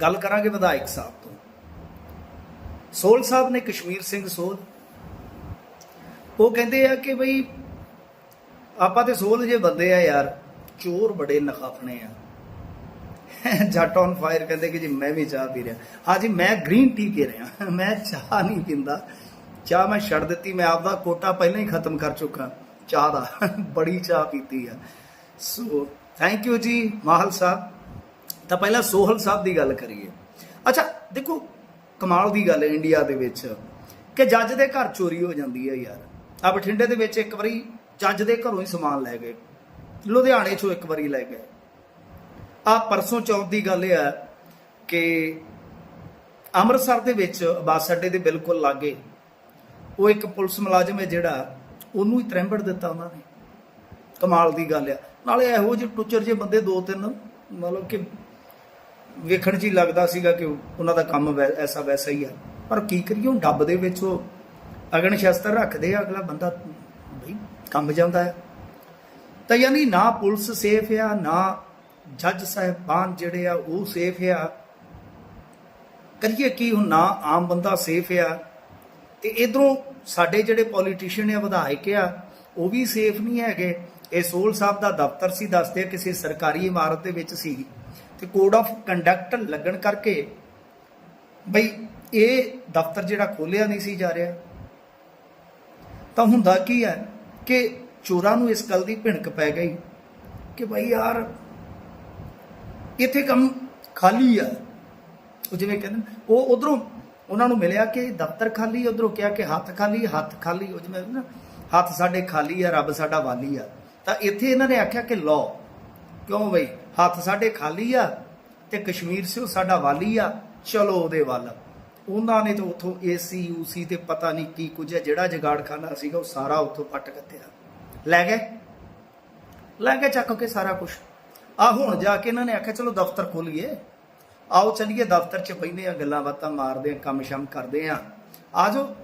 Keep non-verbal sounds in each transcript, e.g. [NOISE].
ਗੱਲ ਕਰਾਂਗੇ ਵਿਧਾਇਕ ਸਾਹਿਬ ਤੋਂ। ਸੋਲ ਸਾਹਿਬ ਨੇ ਕਸ਼ਮੀਰ ਸਿੰਘ ਸੋਲ ਉਹ ਕਹਿੰਦੇ ਆ ਕਿ ਬਈ ਆਪਾਂ ਤੇ ਸੋਲ ਜੇ ਬੰਦੇ ਆ ਯਾਰ, ਚੋਰ ਬੜੇ ਨਖਾਫਣੇ ਆ। ਜੱਟ ਔਨ ਫਾਇਰ ਕਹਿੰਦੇ ਕਿ ਜੀ ਮੈਂ ਵੀ ਚਾਹ ਪੀ ਰਿਹਾ। ਹਾਂ ਜੀ, ਮੈਂ ਗ੍ਰੀਨ ਟੀ ਪੀ ਰਿਹਾ। ਮੈਂ ਚਾਹ ਨਹੀਂ ਪੀਂਦਾ। ਚਾਹ ਮੈਂ ਛੱਡ ਦਿੱਤੀ, ਮੈਂ ਆਪਦਾ ਕੋਟਾ ਪਹਿਲਾਂ ਹੀ ਖਤਮ ਕਰ ਚੁੱਕਾ। ਚਾਹ ਦਾ, ਬੜੀ ਚਾਹ ਪੀਤੀ ਆ। ਸੋ ਥੈਂਕ ਯੂ ਜੀ, ਮਾਹਲ ਸਾਹਿਬ। ਤਾਂ ਪਹਿਲਾਂ ਸੋਹਲ ਸਾਹਿਬ ਦੀ ਗੱਲ ਕਰੀਏ। ਅੱਛਾ, ਦੇਖੋ, ਕਮਾਲ ਦੀ ਗੱਲ ਹੈ ਇੰਡੀਆ ਦੇ ਵਿੱਚ ਕਿ ਜੱਜ ਦੇ ਘਰ ਚੋਰੀ ਹੋ ਜਾਂਦੀ ਹੈ ਯਾਰ। ਆ ਬਠਿੰਡੇ ਦੇ ਵਿੱਚ ਇੱਕ ਵਾਰੀ ਜੱਜ ਦੇ ਘਰੋਂ ਹੀ ਸਮਾਨ ਲੈ ਗਏ। ਲੁਧਿਆਣੇ ਚੋਂ ਇੱਕ ਵਾਰੀ ਲੈ ਗਏ। ਆ ਪਰਸੋਂ ਚੌਥ ਦੀ ਗੱਲ ਹੈ ਕਿ ਅੰਮ੍ਰਿਤਸਰ ਦੇ ਵਿੱਚ ਬੱਸ ਅੱਡੇ ਦੇ ਬਿਲਕੁਲ ਲਾਗੇ ਉਹ ਇੱਕ ਪੁਲਿਸ ਮੁਲਾਜ਼ਮ ਹੈ ਜਿਹੜਾ ਉਹਨੂੰ ਹੀ ਤਰੰਬੜ ਦਿੱਤਾ ਉਹਨਾਂ ਨੇ। ਕਮਾਲ ਦੀ ਗੱਲ ਆ। ਨਾਲੇ ਇਹੋ ਜਿਹੇ ਟੁੱਚਰ ਜਿਹੇ ਬੰਦੇ ਦੋ ਤਿੰਨ, ਮਤਲਬ ਕਿ ਵੇਖਣ 'ਚ ਹੀ ਲੱਗਦਾ ਸੀਗਾ ਕਿ ਉਹਨਾਂ ਦਾ ਕੰਮ ਵੈ- ਐਸਾ ਵੈਸਾ ਹੀ ਆ। ਪਰ ਕੀ ਕਰੀਏ, ਉਹ ਡੱਬ ਦੇ ਵਿੱਚ ਉਹ ਅਗਨ ਸ਼ਸਤਰ ਰੱਖਦੇ ਆ, ਅਗਲਾ ਬੰਦਾ ਬਈ ਕੰਮ ਜਾਂਦਾ ਆ। ਤਾਂ ਯਾਨੀ ਨਾ ਪੁਲਿਸ ਸੇਫ ਆ, ਨਾ ਜੱਜ ਸਾਹਿਬਾਨ ਜਿਹੜੇ ਆ, ਉਹ ਸੇਫ ਆ। ਕਰੀਏ ਕੀ ਹੁਣ ਨਾ ਆਮ ਬੰਦਾ ਸੇਫ ਆ? ਤੇ ਇਧਰੋਂ ਸਾਡੇ ਜਿਹੜੇ ਪੋਲੀਟੀਸ਼ੀਅਨ ਆ, ਵਿਧਾਇਕ ਆ, ਉਹ ਵੀ ਸੇਫ ਨਹੀਂ ਹੈਗੇ। ਇਹ ਸੋਲ ਸਾਹਿਬ ਦਾ ਦਫ਼ਤਰ ਸੀ, ਦੱਸਦੇ ਆ ਕਿਸੇ ਸਰਕਾਰੀ ਇਮਾਰਤ ਦੇ ਵਿੱਚ ਸੀ। ਤੇ ਕੋਡ ਆਫ ਕੰਡਕਟ ਲੱਗਣ ਕਰਕੇ ਬਈ ਇਹ ਦਫ਼ਤਰ ਜਿਹੜਾ ਖੋਲਿਆ ਨਹੀਂ ਸੀ ਜਾ ਰਿਹਾ। ਤਾਂ ਹੁੰਦਾ ਕੀ ਹੈ ਕਿ ਚੋਰਾਂ ਨੂੰ ਇਸ ਗੱਲ ਦੀ ਭਿਣਕ ਪੈ ਗਈ ਕਿ ਭਾਈ ਯਾਰ ਇੱਥੇ ਕੰਮ ਖਾਲੀ ਆ। ਉਹ ਜਿਵੇਂ ਕਹਿੰਦੇ ਉਹ ਉਧਰੋਂ ਉਹਨਾਂ ਨੂੰ ਮਿਲਿਆ ਕਿ ਦਫ਼ਤਰ ਖਾਲੀ, ਉਧਰੋਂ ਕਿਹਾ ਕਿ ਹੱਥ ਖਾਲੀ ਹੱਥ ਖਾਲੀ, ਉਹ ਜਿਵੇਂ ਨਾ ਹੱਥ ਸਾਡੇ ਖਾਲੀ ਆ, ਰੱਬ ਸਾਡਾ ਵਾਲੀ ਆ। ਤਾਂ ਇੱਥੇ ਇਹਨਾਂ ਨੇ ਆਖਿਆ ਕਿ ਲੋ ਕਿਉਂ ਬਈ? ਹੱਥ ਸਾਡੇ ਖਾਲੀ ਆ ਤੇ ਕਸ਼ਮੀਰ ਸਿਓ ਸਾਡਾ ਵਾਲੀ ਆ। ਚਲੋ ਉਹਦੇ ਵੱਲ। ਉਹਨਾਂ ਨੇ ਤਾਂ ਉਥੋਂ ਏਸੀ ਯੂਸੀ ਤੇ ਪਤਾ ਨਹੀਂ ਕੀ ਕੁਝ ਹੈ ਜਿਹੜਾ ਜਗਾੜਖਾਨਾ ਸੀਗਾ ਉਹ ਸਾਰਾ ਉਥੋਂ ਪੱਟ ਕੱਤਿਆ। ਲੈ ਗਏ। ਲੈ ਕੇ ਚੱਕ ਕੇ ਸਾਰਾ ਕੁਝ ਆ ਹੁਣ ਜਾ ਕੇ ਇਹਨਾਂ ਨੇ ਆਖਿਆ, ਚਲੋ ਦਫ਼ਤਰ ਖੋਲੀਏ। ਆਓ ਚਲੀਏ ਦਫ਼ਤਰ 'ਚ ਬੈਠਦੇ ਆ, ਗੱਲਾਂ ਬਾਤਾਂ ਮਾਰਦੇ ਆ, ਕੰਮ ਸ਼ਮ ਕਰਦੇ ਆ। ਆਜੋ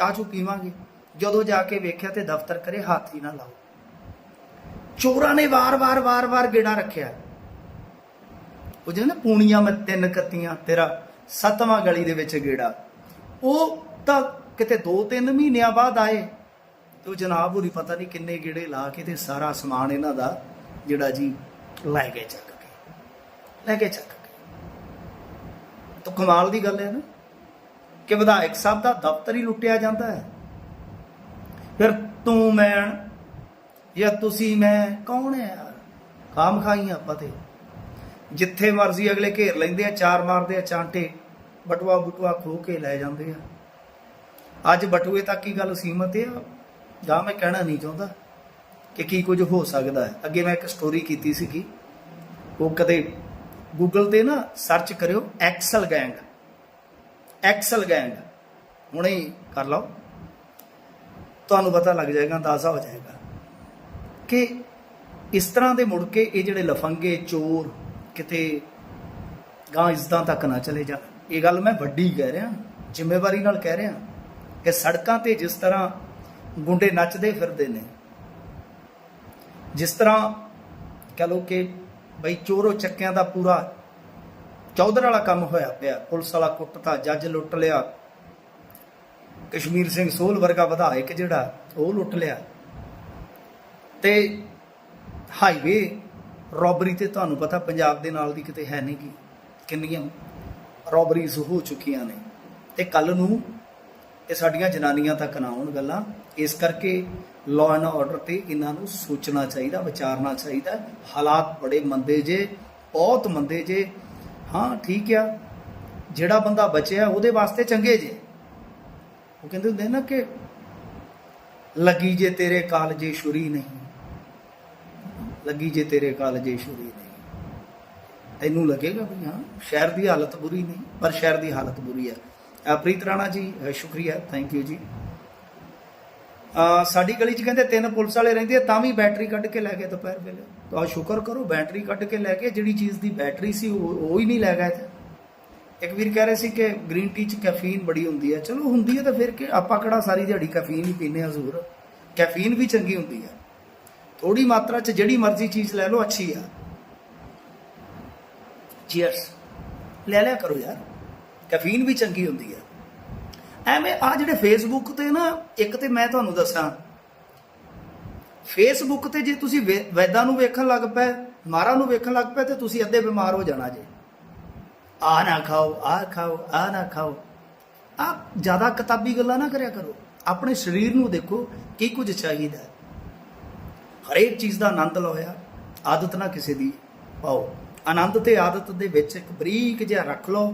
ਆਜੋ ਪੀਵਾਂਗੇ। ਜਦੋਂ ਜਾ ਕੇ ਵੇਖਿਆ ਤੇ ਦਫ਼ਤਰ ਕਰੇ ਹੱਥ ਹੀ ਨਾ ਲਾਓ। ਚੋਰਾਂ ਨੇ ਵਾਰ-ਵਾਰ ਵਾਰ-ਵਾਰ ਗੇੜਾ ਰੱਖਿਆ। ਉਹ ਜਿਹਨੇ ਨਾ ਪੂਣੀਆਂ ਮੈਂ ਤਿੰਨ ਕੱਤੀਆਂ, ਤੇਰਾ ਸੱਤਵਾਂ ਗਲੀ ਦੇ ਵਿੱਚ ਗੇੜਾ। ਉਹ ਤਾਂ ਕਿਤੇ 2-3 ਮਹੀਨਿਆਂ ਬਾਅਦ ਆਏ। ਤੇ ਉਹ ਜਨਾਬ ਹੋਰੀ ਪਤਾ ਨਹੀਂ ਕਿੰਨੇ ਗੇੜੇ ਲਾ ਕੇ ਤੇ ਸਾਰਾ ਸਮਾਨ ਇਹਨਾਂ ਦਾ ਜਿਹੜਾ ਜੀ ਲੈ ਕੇ ਚੱਕ ਕੇ, ਲੈ ਕੇ ਚੱਕ ਕੇ। ਤਾਂ ਕਮਾਲ ਦੀ ਗੱਲ ਹੈ ਨਾ ਕਿ ਵਿਧਾਇਕ ਸਾਹਿਬ ਦਾ ਦਫ਼ਤਰ ਹੀ ਲੁੱਟਿਆ ਜਾਂਦਾ ਹੈ। ਫਿਰ ਤੂੰ, ਮੈਂ ਜਾਂ ਤੁਸੀਂ ਮੈਂ ਕੌਣ ਹੈ ਯਾਰ ਕਾਮ ਖਾਈ ਆਪਾਂ ਤੇ ਜਿੱਥੇ ਮਰਜ਼ੀ ਅਗਲੇ ਘੇਰ ਲੈਂਦੇ ਆ, ਚਾਰ ਮਾਰਦੇ ਆ, ਚਾਂਟੇ ਬਟਵਾ ਬਟਵਾ ਖੋ ਕੇ ਲੈ ਜਾਂਦੇ ਆ। ਅੱਜ ਬਟੂਏ ਤੱਕ ਹੀ ਗੱਲ ਸੀਮਤ ਆ? ਜਾਂ ਮੈਂ ਕਹਿਣਾ ਨਹੀਂ ਚਾਹੁੰਦਾ ਕਿ ਕੀ ਕੁਝ ਹੋ ਸਕਦਾ ਹੈ। ਅੱਗੇ ਮੈਂ ਇੱਕ ਸਟੋਰੀ ਕੀਤੀ ਸੀਗੀ। ਉਹ ਕਦੇ ਗੂਗਲ ਤੇ ਨਾ ਸਰਚ ਕਰਿਓ ਐਕਸਲ ਗੈਂਗ ਐਕਸਲ ਗੈਂਗ ਹੁਣੇ ਕਰ ਲਓ। ਤੁਹਾਨੂੰ ਪਤਾ ਲੱਗ ਜਾਏਗਾ, ਅੰਦਾਜ਼ਾ ਹੋ ਜਾਏਗਾ। ਕਿ ਇਸ ਤਰ੍ਹਾਂ ਦੇ ਮੁੜ ਕੇ ਇਹ ਜਿਹੜੇ ਲਫੰਗੇ, ਚੋਰ ਕਿਤੇ ਗਾਂ ਇਸਦਾਂ ਤੱਕ ਨਾ ਚਲੇ ਜਾ ਇਹ ਗੱਲ ਮੈਂ ਵੱਡੀ ਕਹਿ ਰਿਹਾ, ਜ਼ਿੰਮੇਵਾਰੀ ਨਾਲ ਕਹਿ ਰਿਹਾ। ਕਿ ਸੜਕਾਂ ਤੇ ਜਿਸ ਤਰ੍ਹਾਂ ਗੁੰਡੇ ਨੱਚਦੇ ਫਿਰਦੇ ਨੇ, ਜਿਸ ਤਰ੍ਹਾਂ ਕਹ ਲੋ ਕਿ ਬਈ ਚੋਰੋ ਚੱਕਿਆਂ ਦਾ ਪੂਰਾ ਚੌਧਰ ਵਾਲਾ ਕੰਮ ਹੋਇਆ ਪਿਆ, ਪੁਲਿਸ ਵਾਲਾ ਕੁੱਟਤਾ, ਜੱਜ ਲੁੱਟ ਲਿਆ, ਕਸ਼ਮੀਰ ਸਿੰਘ ਸੋਲ ਵਰਗਾ ਵਿਧਾਇਕ ਜਿਹੜਾ, ਉਹ ਲੁੱਟ ਲਿਆ। ਤੇ ਹਾਈਵੇ ਰੋਬਰੀ ਤੇ ਤੁਹਾਨੂੰ ਪਤਾ ਪੰਜਾਬ ਦੇ ਨਾਲ ਦੀ ਕਿਤੇ ਹੈ ਨਹੀਂ ਗੀ। ਕਿੰਨੀਆਂ ਰੋਬਰੀਜ਼ ਹੋ ਚੁੱਕੀਆਂ ਨੇ। ਤੇ ਕੱਲ ਨੂੰ ਇਹ ਸਾਡੀਆਂ ਜਨਾਨੀਆਂ ਤੱਕ ਨਾ ਆਉਣ ਗੱਲਾਂ। ਇਸ ਕਰਕੇ ਲਾਅ ਐਂਡ ਆਰਡਰ ਤੇ ਇਹਨਾਂ ਨੂੰ ਸੋਚਣਾ ਚਾਹੀਦਾ, ਵਿਚਾਰਨਾ ਚਾਹੀਦਾ। ਹਾਲਾਤ ਬੜੇ ਮੰਦੇ ਜੇ, ਬਹੁਤ ਮੰਦੇ ਜੇ। ਹਾਂ, ਠੀਕ ਆ। ਜਿਹੜਾ ਬੰਦਾ ਬਚਿਆ ਉਹਦੇ ਵਾਸਤੇ ਚੰਗੇ ਜੇ। ਉਹ ਕਹਿੰਦੇ ਹੁੰਦੇ ਨਾ ਕਿ ਲੱਗੀ ਜੇ ਤੇਰੇ ਕਾਲਜੇ ਛੁਰੀ ਨਹੀਂ। ਲੱਗੀ ਜੇ ਤੇਰੇ ਕਾਲਜੇ ਛੁਰੀ ਨਹੀਂ। ਤੈਨੂੰ ਲੱਗੇਗਾ ਵੀ ਹਾਂ, ਸ਼ਹਿਰ ਦੀ ਹਾਲਤ ਬੁਰੀ ਨਹੀਂ, ਪਰ ਸ਼ਹਿਰ ਦੀ ਹਾਲਤ ਬੁਰੀ ਹੈ ਪ੍ਰੀਤ ਰਾਣਾ ਜੀ ਸ਼ੁਕਰੀਆ ਥੈਂਕ ਯੂ ਜੀ। ਸਾਡੀ ਗਲੀ 'ਚ ਕਹਿੰਦੇ ਤਿੰਨ ਪੁਲਿਸ ਵਾਲੇ ਰਹਿੰਦੇ ਆ, ਤਾਂ ਵੀ ਬੈਟਰੀ ਕੱਢ ਕੇ ਲੈ ਗਏ ਦੁਪਹਿਰ ਵੇਲੇ। ਤਾਂ ਸ਼ੁਕਰ ਕਰੋ, ਬੈਟਰੀ ਕੱਢ ਕੇ ਲੈ ਕੇ ਜਿਹੜੀ ਚੀਜ਼ ਦੀ ਬੈਟਰੀ ਸੀ, ਉਹ ਹੀ ਨਹੀਂ ਲੈ ਗਏ ਇੱਕ ਵੀਰ ਕਹਿ ਰਹੇ ਸੀ ਕਿ ਗ੍ਰੀਨ ਟੀ 'ਚ ਕੈਫੀਨ ਬੜੀ ਹੁੰਦੀ ਹੈ ਚਲੋ ਹੁੰਦੀ ਹੈ ਤਾਂ ਫਿਰ ਕਿ ਆਪਾਂ ਕਿਹੜਾ ਸਾਰੀ ਦਿਹਾੜੀ ਕੈਫੀਨ ਹੀ ਪੀਂਦੇ ਆ ਜ਼ਰੂਰ। ਕੈਫੀਨ ਵੀ ਚੰਗੀ ਹੁੰਦੀ ਹੈ ਥੋੜੀ ਮਾਤਰਾ 'ਚ ਜਿਹੜੀ ਮਰਜ਼ੀ ਚੀਜ਼ ਲੈ ਲਓ, ਅੱਛੀ ਆ। ਚੀਅਰਸ ਲੈ ਲਿਆ ਕਰੋ ਯਾਰ। ਕੈਫੀਨ ਵੀ ਚੰਗੀ ਹੁੰਦੀ ਆ। ਐਵੇਂ ਆ ਜਿਹੜੇ ਫੇਸਬੁੱਕ ਤੇ ਨਾ, ਇੱਕ ਤੇ ਮੈਂ ਤੁਹਾਨੂੰ ਦੱਸਾਂ ਫੇਸਬੁੱਕ ਤੇ ਜੇ ਤੁਸੀਂ ਵੇ- ਵੈਦਾਂ ਨੂੰ ਵੇਖਣ ਲੱਗ ਪਏ ਮਾਰਾ ਨੂੰ ਵੇਖਣ ਲੱਗ ਪਏ ਤੇ ਤੁਸੀਂ ਅੱਧੇ ਬਿਮਾਰ ਹੋ ਜਾਣਾ ਜੇ। ਆ ਨਾ ਖਾਓ ਆ ਖਾਓ ਆ ਨਾ ਖਾਓ। ਆ ਜ਼ਿਆਦਾ ਕਿਤਾਬੀ ਗੱਲਾਂ ਨਾ ਕਰਿਆ ਕਰੋ। ਆਪਣੇ ਸਰੀਰ ਨੂੰ ਦੇਖੋ ਕੀ ਕੁਝ ਚਾਹੀਦਾ। ਹਰੇਕ ਚੀਜ਼ ਦਾ ਆਨੰਦ ਲਓ ਆਦਤ ਨਾ ਕਿਸੇ ਦੀ ਪਾਓ। ਆਨੰਦ ਤੇ ਆਦਤ ਦੇ ਵਿੱਚ ਇੱਕ ਬਰੀਕ ਜਿਹਾ ਰੱਖ ਲਓ,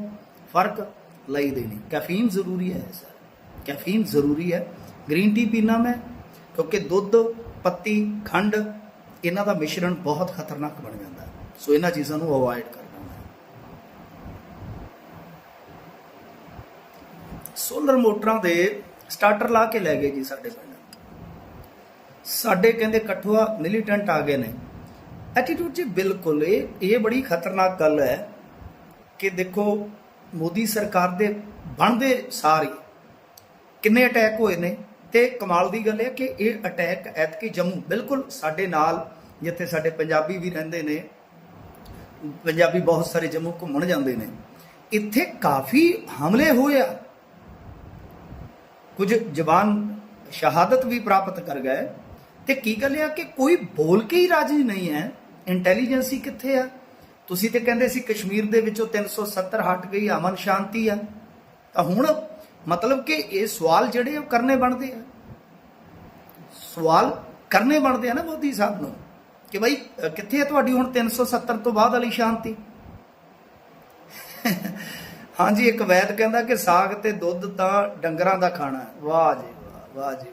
ਫ਼ਰਕ ਲਈ ਦੇਣੀ ਕੈਫੀਨ ਜ਼ਰੂਰੀ ਹੈ ਸਰ ਕੈਫੀਨ ਜ਼ਰੂਰੀ ਹੈ। ਗ੍ਰੀਨ ਟੀ ਪੀਣਾ ਮੈਂ, ਕਿਉਂਕਿ ਦੁੱਧ, ਪੱਤੀ, ਖੰਡ, ਇਹਨਾਂ ਦਾ ਮਿਸ਼ਰਣ ਬਹੁਤ ਖਤਰਨਾਕ ਬਣ ਜਾਂਦਾ। ਸੋ ਇਹਨਾਂ ਚੀਜ਼ਾਂ ਨੂੰ ਅਵੋਇਡ ਕਰਨਾ ਮੈਂ। ਸੋਲਰ ਮੋਟਰਾਂ ਦੇ ਸਟਾਰਟਰ ਲਾ ਕੇ ਲੈ ਗਏ ਜੀ ਸਾਡੇ ਪਿੰਡ। ਸਾਡੇ ਕਹਿੰਦੇ ਕਠੂਆ ਮਿਲੀਟੈਂਟ ਆ ਗਏ ਨੇ। ਐਟੀਟਿਊਡ ਜੀ ਬਿਲਕੁਲ, ਇਹ ਇਹ ਬੜੀ ਖਤਰਨਾਕ ਗੱਲ ਹੈ ਕਿ ਦੇਖੋ, ਮੋਦੀ ਸਰਕਾਰ ਦੇ ਬਣਦੇ ਸਾਰੇ ਕਿੰਨੇ ਅਟੈਕ ਹੋਏ ਨੇ ਤੇ ਕਮਾਲ ਦੀ ਗੱਲ ਹੈ ਕਿ ਇਹ ਅਟੈਕ ਐਤਕੀ ਜੰਮੂ, ਬਿਲਕੁਲ ਸਾਡੇ ਨਾਲ ਜਿੱਥੇ ਸਾਡੇ ਪੰਜਾਬੀ ਵੀ ਰਹਿੰਦੇ ਨੇ, ਪੰਜਾਬੀ ਬਹੁਤ ਸਾਰੇ ਜੰਮੂ ਘੁੰਮਣ ਜਾਂਦੇ ਨੇ, ਇੱਥੇ ਕਾਫੀ ਹਮਲੇ ਹੋਏ ਆ। ਕੁਝ ਜਵਾਨ ਸ਼ਹਾਦਤ ਵੀ ਪ੍ਰਾਪਤ ਕਰ ਗਏ। ਤੇ ਕੀ ਗੱਲ ਆ ਕਿ ਕੋਈ ਬੋਲ ਕੇ ਹੀ ਰਾਜੀ ਨਹੀਂ ਹੈ? ਇੰਟੈਲੀਜੈਂਸੀ ਕਿੱਥੇ ਆ? ਤੁਸੀਂ ਤੇ ਕਹਿੰਦੇ ਸੀ ਕਸ਼ਮੀਰ ਦੇ ਵਿੱਚੋਂ 370 ਹਟ ਗਈ, ਅਮਨ ਸ਼ਾਂਤੀ ਆ। ਤਾਂ ਹੁਣ ਮਤਲਬ ਕਿ ਇਹ ਸਵਾਲ ਜਿਹੜੇ ਉਹ ਕਰਨੇ ਬਣਦੇ ਆ। ਸਵਾਲ ਕਰਨੇ ਬਣਦੇ ਆ ਨਾ ਮੋਦੀ ਸਾਹਿਬ ਨੂੰ ਕਿ ਭਾਈ ਕਿੱਥੇ ਹੈ ਤੁਹਾਡੀ ਹੁਣ 370 ਤੋਂ ਬਾਅਦ ਵਾਲੀ ਸ਼ਾਂਤੀ? [LAUGHS] ਹਾਂਜੀ, ਇੱਕ ਵੈਦ ਕਹਿੰਦਾ ਕਿ ਸਾਗ ਤੇ ਦੁੱਧ ਤਾਂ ਡੰਗਰਾਂ ਦਾ ਖਾਣਾ ਵਾਹ ਜੀ ਵਾਹ ਵਾਹ ਜੀ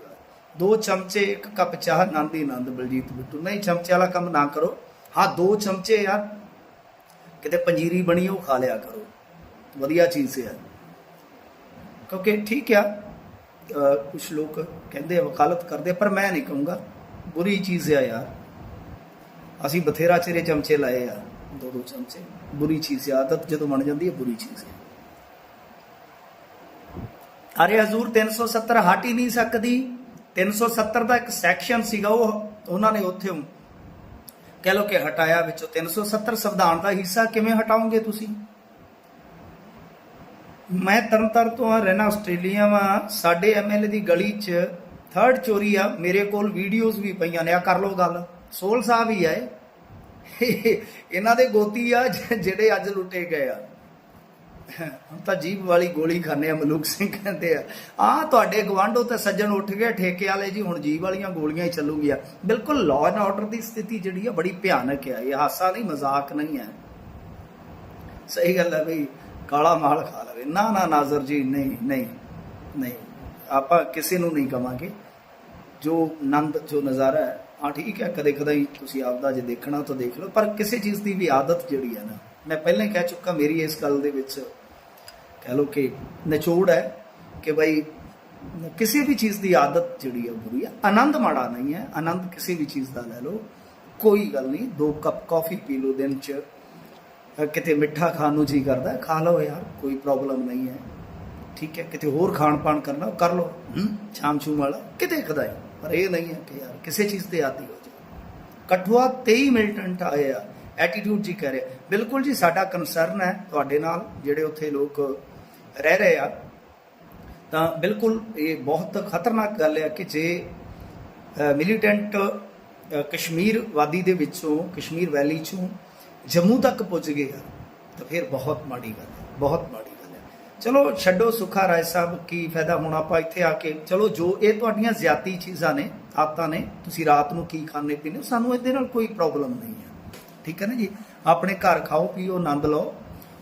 ਦੋ ਚਮਚੇ, ਇੱਕ ਕੱਪ ਚਾਹ ਆਨੰਦ ਹੀ ਆਨੰਦ ਬਲਜੀਤ ਬਿੱਟੂ। ਨਹੀਂ, ਚਮਚੇ ਵਾਲਾ ਕੰਮ ਨਾ ਕਰੋ। ਹਾਂ, ਦੋ ਚਮਚੇ ਯਾਰ ਕਿਤੇ ਪੰਜੀਰੀ ਬਣੀ, ਉਹ ਖਾ ਲਿਆ ਕਰੋ। ਵਧੀਆ ਚੀਜ਼ ਹੈ ਕਿਉਂਕਿ ਠੀਕ ਆ। ਕੁਝ ਲੋਕ ਕਹਿੰਦੇ ਆ, ਵਕਾਲਤ ਕਰਦੇ ਪਰ ਮੈਂ ਨਹੀਂ ਕਹੂੰਗਾ। ਬੁਰੀ ਚੀਜ਼ ਆ ਯਾਰ। ਅਸੀਂ ਬਥੇਰਾ ਚਿਹਰੇ ਚਮਚੇ ਲਾਏ ਆ। ਦੋ ਦੋ ਚਮਚੇ। ਬੁਰੀ ਚੀਜ਼ ਆਦਤ ਜਦੋਂ ਬਣ ਜਾਂਦੀ ਹੈ ਬੁਰੀ ਚੀਜ਼ ਹੈ ਅਰੇ ਹਜ਼ੂਰ 370 ਹਟ ਹੀ ਨਹੀਂ ਸਕਦੀ। 370 ਦਾ ਇੱਕ ਸੈਕਸ਼ਨ ਸੀਗਾ ਉਹ, ਉਹਨਾਂ ਨੇ ਉੱਥੇ ਕਹਿ ਲੋ ਕਿ ਹਟਾਇਆ ਵਿੱਚੋਂ। 370 ਸੰਵਿਧਾਨ ਦਾ ਹਿੱਸਾ ਕਿਵੇਂ ਹਟਾਉਂਗੇ ਤੁਸੀਂ? ਮੈਂ ਤਰਨਤਾਰ ਤੋਂ ਆ ਰਹਿਣਾ ਆਸਟ੍ਰੇਲੀਆ ਵਾ। ਸਾਡੇ ਐਮਐਲਏ ਦੀ ਗਲੀ 'ਚ ਥਰਡ ਚੋਰੀ ਆ। ਮੇਰੇ ਕੋਲ ਵੀਡੀਓਜ਼ ਵੀ ਪਈਆਂ ਨੇ ਆ ਕਰ ਲੋ ਗੱਲ। ਸੋਲ ਸਾਹਿਬ ਹੀ ਆਏ [LAUGHS] ਇਹਨਾਂ ਦੇ ਗੋਤੀ ਆ, ਜਿਹੜੇ ਅੱਜ ਲੁੱਟੇ ਗਏ ਆ। ਤਾਂ ਜੀਬ ਵਾਲੀ ਗੋਲੀ ਖਾਣੇ ਆ, ਮਲੂਕ ਸਿੰਘ ਕਹਿੰਦੇ ਆ। ਆ ਤੁਹਾਡੇ ਗਵਾਂਢੋ ਤੇ ਸੱਜਣ ਉੱਠ ਗਏ, ਠੇਕੇ ਵਾਲੇ ਜੀ, ਹੁਣ ਜੀਬ ਵਾਲੀਆਂ ਗੋਲੀਆਂ ਹੀ ਚੱਲੂਗੀਆਂ ਬਿਲਕੁਲ ਲਾਅ ਐਂਡ ਆਰਡਰ ਦੀ ਸਥਿਤੀ ਜਿਹੜੀ ਆ, ਬੜੀ ਭਿਆਨਕ ਆ। ਇਹ ਹਾਸਾ ਨਹੀਂ, ਮਜ਼ਾਕ ਨਹੀਂ ਹੈ ਸਹੀ ਗੱਲ ਹੈ ਬਈ ਕਾਲਾ ਮਾਲ ਖਾ ਲਵੇ। ਨਾ ਨਾ, ਨਾਜ਼ਰ ਜੀ, ਨਹੀਂ ਨਹੀਂ ਨਹੀਂ। ਆਪਾਂ ਕਿਸੇ ਨੂੰ ਨਹੀਂ ਕਵਾਂਗੇ। ਜੋ ਨੰਦ ਜੋ ਨਜ਼ਾਰਾ ਹੈ ਆ ਠੀਕ ਹੈ ਕਦੇ ਕਦੇ ਤੁਸੀਂ ਆਪਦਾ ਜੇ ਦੇਖਣਾ ਤਾਂ ਦੇਖ ਲਓ, ਪਰ ਕਿਸੇ ਚੀਜ਼ ਦੀ ਵੀ ਆਦਤ ਜਿਹੜੀ ਹੈ ਨਾ ਮੈਂ ਪਹਿਲਾਂ ਹੀ ਕਹਿ ਚੁੱਕਾ ਮੇਰੀ ਇਸ ਗੱਲ ਦੇ ਵਿੱਚ, ਕਹਿ ਲਓ ਕਿ ਨਿਚੋੜ ਹੈ ਕਿ ਭਾਈ ਕਿਸੇ ਵੀ ਚੀਜ਼ ਦੀ ਆਦਤ ਜਿਹੜੀ ਹੈ ਬੁਰੀ ਹੈ ਆਨੰਦ ਮਾੜਾ ਨਹੀਂ ਹੈ, ਆਨੰਦ ਕਿਸੇ ਵੀ ਚੀਜ਼ ਦਾ ਲੈ ਲਓ, ਕੋਈ ਗੱਲ ਨਹੀਂ, ਦੋ ਕੱਪ ਕਾਫੀ ਪੀ ਲਓ ਦਿਨ ਚ ਕਿਤੇ ਮਿੱਠਾ ਖਾਣ ਨੂੰ ਜੀ ਕਰਦਾ ਖਾ ਲਓ ਯਾਰ, ਕੋਈ ਪ੍ਰੋਬਲਮ ਨਹੀਂ ਹੈ। ਠੀਕ ਹੈ, ਕਿਤੇ ਹੋਰ ਖਾਣ ਪਾਣ ਕਰਨਾ, ਉਹ ਕਰ ਲਓ, ਹੂੰ, ਸ਼ਾਮ ਛੂਮ ਵਾਲਾ, ਕਿਤੇ ਖਦਾਈ ਪਰ ਇਹ ਨਹੀਂ ਹੈ ਕਿ ਯਾਰ ਕਿਸੇ ਚੀਜ਼ ਤੇ ਆਦੀ ਹੋ ਜਾਏ ਕਠੂਆ 23 ਮਿਲੀਟੈਂਟ ਆਏ ਆ ਐਟੀਟਿਊਡ ਜੀ ਕਹਿ ਰਿਹਾ ਬਿਲਕੁਲ ਜੀ ਸਾਡਾ ਕੰਸਰਨ ਹੈ ਤੁਹਾਡੇ ਨਾਲ ਜਿਹੜੇ ਉੱਥੇ ਲੋਕ ਰਹਿ ਰਹੇ ਆ। ਤਾਂ ਬਿਲਕੁਲ ਇਹ ਬਹੁਤ ਖਤਰਨਾਕ ਗੱਲ ਹੈ ਕਿ ਜੇ ਮਿਲੀਟੈਂਟ ਕਸ਼ਮੀਰ ਵਾਦੀ ਦੇ ਵਿੱਚੋਂ ਕਸ਼ਮੀਰ ਵੈਲੀ ਚੋਂ ਜੰਮੂ ਤੱਕ ਪੁੱਜ ਗਏ ਆ ਤਾਂ ਫਿਰ ਬਹੁਤ ਮਾੜੀ ਗੱਲ ਹੈ ਬਹੁਤ ਮਾੜੀ ਗੱਲ ਹੈ। ਚਲੋ ਛੱਡੋ ਸੁਖਾ ਰਾਏ ਸਾਹਿਬ ਕੀ ਫਾਇਦਾ ਹੁਣ ਆਪਾਂ ਇੱਥੇ ਆ ਕੇ। ਚਲੋ ਜੋ ਇਹ ਤੁਹਾਡੀਆਂ ਜ਼ਿਆਤੀ ਚੀਜ਼ਾਂ ਨੇ ਆਦਤਾਂ ਨੇ ਤੁਸੀਂ ਰਾਤ ਨੂੰ ਕੀ ਖਾਣੇ ਪੀਣੇ ਹੋ, ਸਾਨੂੰ ਇਹਦੇ ਨਾਲ ਕੋਈ ਪ੍ਰੋਬਲਮ ਨਹੀਂ ਹੈ। ਠੀਕ ਹੈ ਨਾ ਜੀ? ਆਪਣੇ ਘਰ ਖਾਓ, ਪੀਓ, ਆਨੰਦ ਲਓ,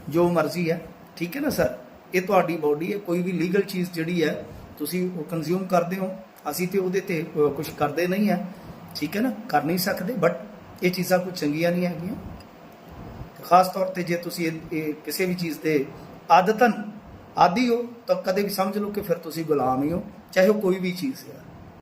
ਜੋ ਮਰਜ਼ੀ ਹੈ। ਠੀਕ ਹੈ ਨਾ, ਸਰ? ਇਹ ਤੁਹਾਡੀ ਬੋਡੀ ਹੈ, ਕੋਈ ਵੀ ਲੀਗਲ ਚੀਜ਼ ਜਿਹੜੀ ਹੈ, ਤੁਸੀਂ ਉਹ ਕੰਜ਼ਿਊਮ ਕਰਦੇ ਹੋ। ਅਸੀਂ ਤੇ ਉਹਦੇ ਤੇ ਕੁਝ ਕਰਦੇ ਨਹੀਂ ਹੈ। ਠੀਕ ਹੈ ਨਾ? ਕਰ ਨਹੀਂ ਸਕਦੇ ਬਟ ਇਹ ਚੀਜ਼ਾਂ ਕੋਈ ਚੰਗੀਆਂ ਨਹੀਂ ਹੈਗੀਆਂ। ਖਾਸ ਤੌਰ ਤੇ ਜੇ ਤੁਸੀਂ ਇਹ- ਇਹ ਕਿਸੇ ਵੀ ਚੀਜ਼ ਦੇ ਆਦਤਨ, ਆਦੀ ਹੋ, ਤਾਂ ਕਦੇ ਵੀ ਸਮਝ ਲਓ ਕਿ ਫਿਰ ਤੁਸੀਂ ਗੁਲਾਮ ਹੀ ਹੋ, ਚਾਹੇ ਉਹ ਕੋਈ ਵੀ ਚੀਜ਼ ਹੈ।